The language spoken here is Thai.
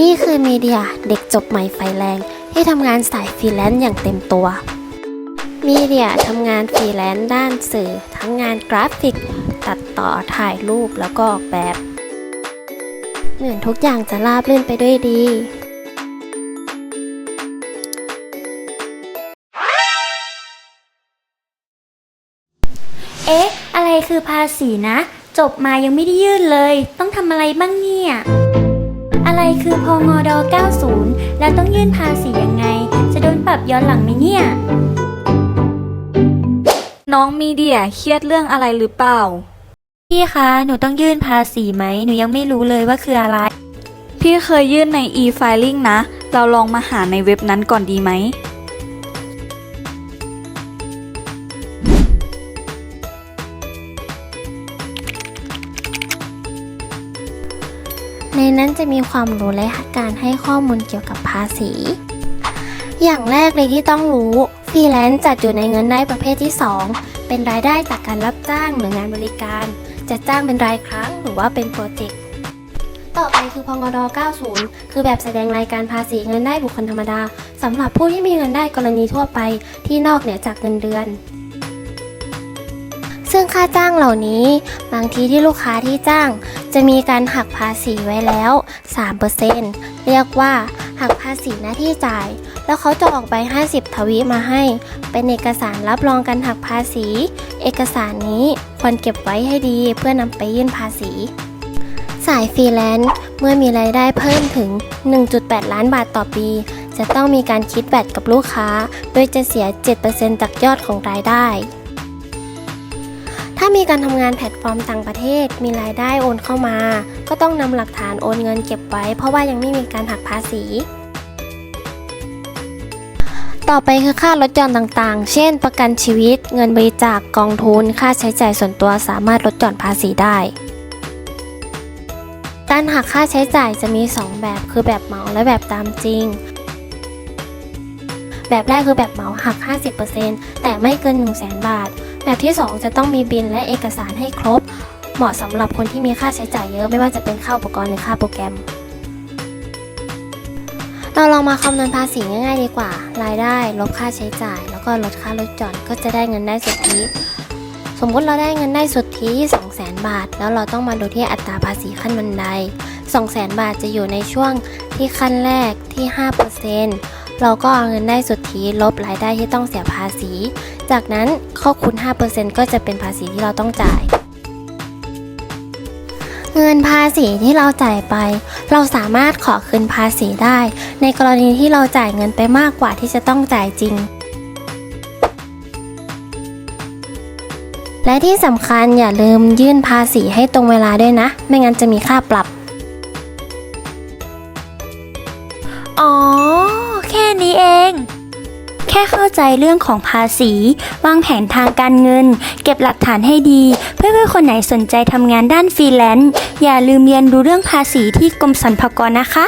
นี่คือมีเดียเด็กจบใหม่ไฟแรง ที่ทำงานสายฟรีแลนซ์อย่างเต็มตัว มีเดียทำงานฟรีแลนซ์ด้านสื่อ ทั้งงานกราฟิก ตัดต่อถ่ายรูปแล้วก็ออกแบบ เหมือนทุกอย่างจะราบรื่นไปด้วยดีเอ๊ะ อะไรคือภาษีนะ จบมายังไม่ได้ยื่นเลย ต้องทำอะไรบ้างเนี่ย อะไรคือพงด90 แล้วต้องยื่นภาษียังไง จะโดนปรับย้อนหลังไหมเนี่ย น้องมีเดียเครียดเรื่องอะไรหรือเปล่า พี่คะ หนูต้องยื่นภาษีไหม หนูยังไม่รู้เลยว่าคืออะไร พี่เคยยื่นใน e-filing นะ เราลองมาหาในเว็บนั้นก่อนดีไหม ในนั้นจะมีความรู้และการให้ข้อมูลเกี่ยวกับภาษี อย่างแรกเลยที่ต้องรู้ฟรีแลนซ์จัดอยู่ในเงินได้ประเภทที่ 2 เป็นรายได้จากการรับจ้างหรืองานบริการ จะจ้างเป็นรายครั้งหรือว่าเป็นโปรเจกต์ต่อไปคือพงด90 คือแบบแสดงรายการภาษีเงินได้บุคคลธรรมดาสำหรับผู้ที่มีเงินได้กรณีทั่วไปที่นอกเหนือจากเงินเดือน ซึ่งค่าจ้างเหล่านี้ บางทีที่ลูกค้าที่จ้าง จะมีการหักภาษีไว้แล้ว 3%เรียกว่าหักภาษีหน้าที่จ่าย แล้วเขาจะออกใบ 50 ทวีมาให้ เป็นเอกสารรับรองการหักภาษี เอกสารนี้ควรเก็บไว้ให้ดีเพื่อนำไปยื่นภาษี สายฟรีแลนซ์เมื่อมีรายได้เพิ่มถึง 1.8 ล้านบาทต่อปี จะต้องมีการคิดแบตกับลูกค้า โดยจะเสีย 7%จากยอดของรายได้ มีการทำงานแพลตฟอร์มต่างประเทศ มีรายได้โอนเข้ามา ก็ต้องนำหลักฐานโอนเงินเก็บไว้ เพราะว่ายังไม่มีการหักภาษี ต่อไปคือค่าลดหย่อนต่างๆ เช่น ประกันชีวิต เงินบริจาคกองทุน ค่าใช้จ่ายส่วนตัวสามารถลดหย่อนภาษีได้ การหักค่าใช้จ่ายจะมี 2 แบบคือแบบเหมาและแบบตามจริงแบบแรกคือแบบเหมาหัก 50%แต่ไม่เกิน 1 0 0 0 0 0 บาท แบบที่ 2 จะต้องมีบินและเอกสารให้ครบ เหมาะสำหรับคนที่มีค่าใช้จ่ายเยอะไม่ว่าจะเป็นค่าอุปกรณ์หรือค่าโปรแกรม เราลองมาคำนวณภาษีง่ายๆดีกว่า รายได้ลบค่าใช้จ่าย แล้วก็ลดค่าลดหย่อนก็จะได้เงินได้สุทธิสมมติเราได้เงินได้สุทธิ200,000 บาท แล้วเราต้องมาดูที่อัตราภาษีขั้นบันได200,000 บาทจะอยู่ในช่วงที่ขั้นแรกที่ 5% เราก็เอาเงินได้สุทธิลบรายได้ที่ต้องเสียภาษี จากนั้นข้อคูณ 5%ก็จะเป็นภาษีที่เราต้องจ่าย เงินภาษีที่เราจ่ายไป เราสามารถขอคืนภาษีได้ ในกรณีที่เราจ่ายเงินไปมากกว่าที่จะต้องจ่ายจริงและที่สำคัญอย่าลืมยื่นภาษีให้ตรงเวลาด้วยนะ ไม่งั้นจะมีค่าปรับ อ๋อ แค่นี้เอง แค่เข้าใจเรื่องของภาษี วางแผนทางการเงิน เก็บหลักฐานให้ดี เพื่อเพื่อคนไหนสนใจทำงานด้านฟรีแลนซ์อย่าลืมเรียนดูเรื่องภาษีที่กรมสรรพากรนะคะ